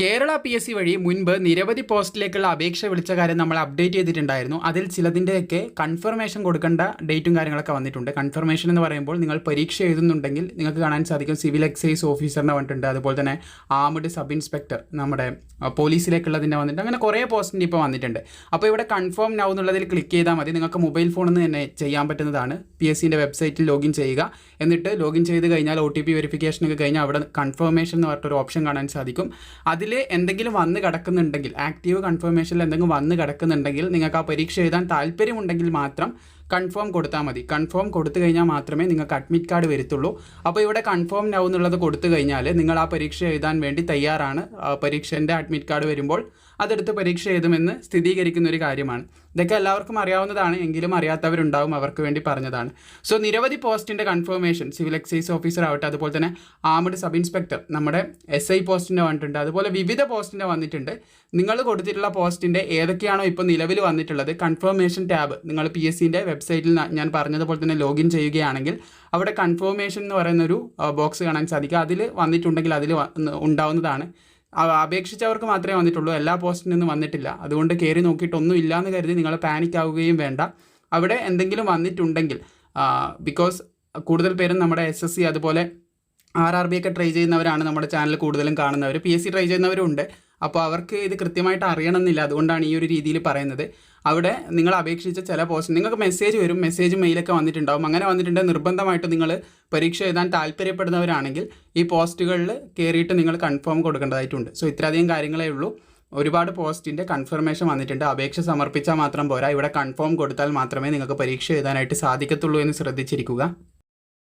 Kerala P S C വഴി മുൻപ് നിരവധി പോസ്റ്റിലേക്കുള്ള അപേക്ഷ വിളിച്ച കാര്യം നമ്മൾ അപ്ഡേറ്റ് ചെയ്തിട്ടുണ്ടായിരുന്നു. അതിൽ ചിലതിന്റെയൊക്കെ കൺഫർമേഷൻ കൊടുക്കേണ്ട ഡേറ്റും കാര്യങ്ങളൊക്കെ വന്നിട്ടുണ്ട്. കൺഫർമേഷൻ എന്ന് പറയുമ്പോൾ നിങ്ങൾ പരീക്ഷ എഴുതുന്നുണ്ടെങ്കിൽ നിങ്ങൾക്ക് കാണാൻ സാധിക്കും സിവിൽ എക്സൈസ് ഓഫീസറിനെ വന്നിട്ടുണ്ട്. അതുപോലെ തന്നെ ആമഡ് സബ് ഇൻസ്പെക്ടർ നമ്മുടെ പോലീസിലേക്കുള്ളതിന്റെ വന്നിട്ടുണ്ട്. അങ്ങനെ കുറേ പോസ്റ്റിന്റെ ഇപ്പോൾ വന്നിട്ടുണ്ട്. അപ്പോൾ ഇവിടെ കൺഫേം നൗ എന്നുള്ളതിൽ ക്ലിക്ക് ചെയ്താൽ മതി. നിങ്ങൾക്ക് മൊബൈൽ ഫോണിൽ നിന്ന് തന്നെ ചെയ്യാൻ പറ്റുന്നതാണ്. പി എസ് സിന്റെ വെബ്സൈറ്റിൽ ലോഗിൻ ചെയ്യുക. എന്നിട്ട് ലോഗിൻ ചെയ്ത് കഴിഞ്ഞാൽ ഒ ടി പി വെരിഫിക്കേഷനൊക്കെ കഴിഞ്ഞാൽ അവിടെ കൺഫർമേഷൻ എന്ന് പറഞ്ഞിട്ടൊരു ഓപ്ഷൻ കാണാൻ സാധിക്കും. അതിൽ എന്തെങ്കിലും വന്ന് കിടക്കുന്നുണ്ടെങ്കിൽ ആക്റ്റീവ് കൺഫർമേഷനിൽ എന്തെങ്കിലും വന്ന് കിടക്കുന്നുണ്ടെങ്കിൽ നിങ്ങൾക്ക് ആ പരീക്ഷ എഴുതാൻ താല്പര്യമുണ്ടെങ്കിൽ മാത്രം കൺഫേം കൊടുത്താൽ മതി. കൺഫേം കൊടുത്തു കഴിഞ്ഞാൽ മാത്രമേ നിങ്ങൾക്ക് അഡ്മിറ്റ് കാർഡ് വരുത്തുള്ളൂ. അപ്പോൾ ഇവിടെ കൺഫേം നൗ എന്നുള്ളത് കൊടുത്തു കഴിഞ്ഞാൽ നിങ്ങൾ ആ പരീക്ഷ എഴുതാൻ വേണ്ടി തയ്യാറാണ്. പരീക്ഷേന്റെ അഡ്മിറ്റ് കാർഡ് വരുമ്പോൾ അതെടുത്ത് പരീക്ഷ എഴുതുമെന്ന് സ്ഥിരീകരിക്കുന്ന ഒരു കാര്യമാണ്. ഇതൊക്കെ എല്ലാവർക്കും അറിയാവുന്നതാണ് എങ്കിലും അറിയാത്തവരുണ്ടാവും അവർക്ക് വേണ്ടി പറഞ്ഞതാണ്. സോ നിരവധി പോസ്റ്റിന്റെ കൺഫർമേഷൻ സിവിൽ എക്സൈസ് ഓഫീസർ ആവട്ടെ അതുപോലെ തന്നെ ആമഡ് സബ് ഇൻസ്പെക്ടർ നമ്മുടെ എസ് ഐ പോസ്റ്റിന്റെ വന്നിട്ടുണ്ട്. അതുപോലെ വിവിധ പോസ്റ്റിന്റെ വന്നിട്ടുണ്ട്. നിങ്ങൾ കൊടുത്തിട്ടുള്ള പോസ്റ്റിന്റെ ഏതൊക്കെയാണോ ഇപ്പോൾ നിലവിൽ വന്നിട്ടുള്ളത് കൺഫർമേഷൻ ടാബ് നിങ്ങൾ പി എസ് സിന്റെ വെബ്സൈറ്റിൽ ഞാൻ പറഞ്ഞതുപോലെ തന്നെ ലോഗിൻ ചെയ്യുകയാണെങ്കിൽ അവിടെ കൺഫർമേഷൻ എന്ന് പറയുന്നൊരു ബോക്സ് കാണാൻ സാധിക്കും. അതിൽ വന്നിട്ടുണ്ടെങ്കിൽ അതിൽ ഉണ്ടാവുന്നതാണ്. അപേക്ഷിച്ചവർക്ക് മാത്രമേ വന്നിട്ടുള്ളൂ. എല്ലാ പോസ്റ്റിൽ നിന്നും വന്നിട്ടില്ല. അതുകൊണ്ട് കയറി നോക്കിയിട്ടൊന്നും ഇല്ലാന്ന് കരുതി നിങ്ങൾ പാനിക് ആവുകയും വേണ്ട. അവിടെ എന്തെങ്കിലും വന്നിട്ടുണ്ടെങ്കിൽ ബിക്കോസ് കൂടുതൽ പേരും നമ്മുടെ എസ് എസ് സി അതുപോലെ ആർ ആർ ബി ഒക്കെ ട്രൈ ചെയ്യുന്നവരാണ് നമ്മുടെ ചാനൽ കൂടുതലും കാണുന്നവർ പി എസ് സി ട്രൈ ചെയ്യുന്നവരുണ്ട്. അപ്പോൾ അവർക്ക് ഇത് കൃത്യമായിട്ട് അറിയണമെന്നില്ല. അതുകൊണ്ടാണ് ഈ ഒരു രീതിയിൽ പറയുന്നത്. അവിടെ നിങ്ങൾ അപേക്ഷിച്ച ചില പോസ്റ്റ് നിങ്ങൾക്ക് മെസ്സേജ് വരും മെസ്സേജ് മെയിലൊക്കെ വന്നിട്ടുണ്ടാവും. അങ്ങനെ വന്നിട്ടുണ്ടെങ്കിൽ നിർബന്ധമായിട്ട് നിങ്ങൾ പരീക്ഷ എഴുതാൻ താല്പര്യപ്പെടുന്നവരാണെങ്കിൽ ഈ പോസ്റ്റുകളിൽ കയറിയിട്ട് നിങ്ങൾ കൺഫേം കൊടുക്കേണ്ടതായിട്ടുണ്ട്. സോ ഇത്രയധികം കാര്യങ്ങളേ ഉള്ളൂ. ഒരുപാട് പോസ്റ്റിന്റെ കൺഫർമേഷൻ വന്നിട്ടുണ്ട്. അപേക്ഷ സമർപ്പിച്ചാൽ മാത്രം പോരാ. ഇവിടെ കൺഫേം കൊടുത്താൽ മാത്രമേ നിങ്ങൾക്ക് പരീക്ഷ എഴുതാനായിട്ട് സാധിക്കത്തുള്ളൂ എന്ന് ശ്രദ്ധിച്ചിരിക്കുക.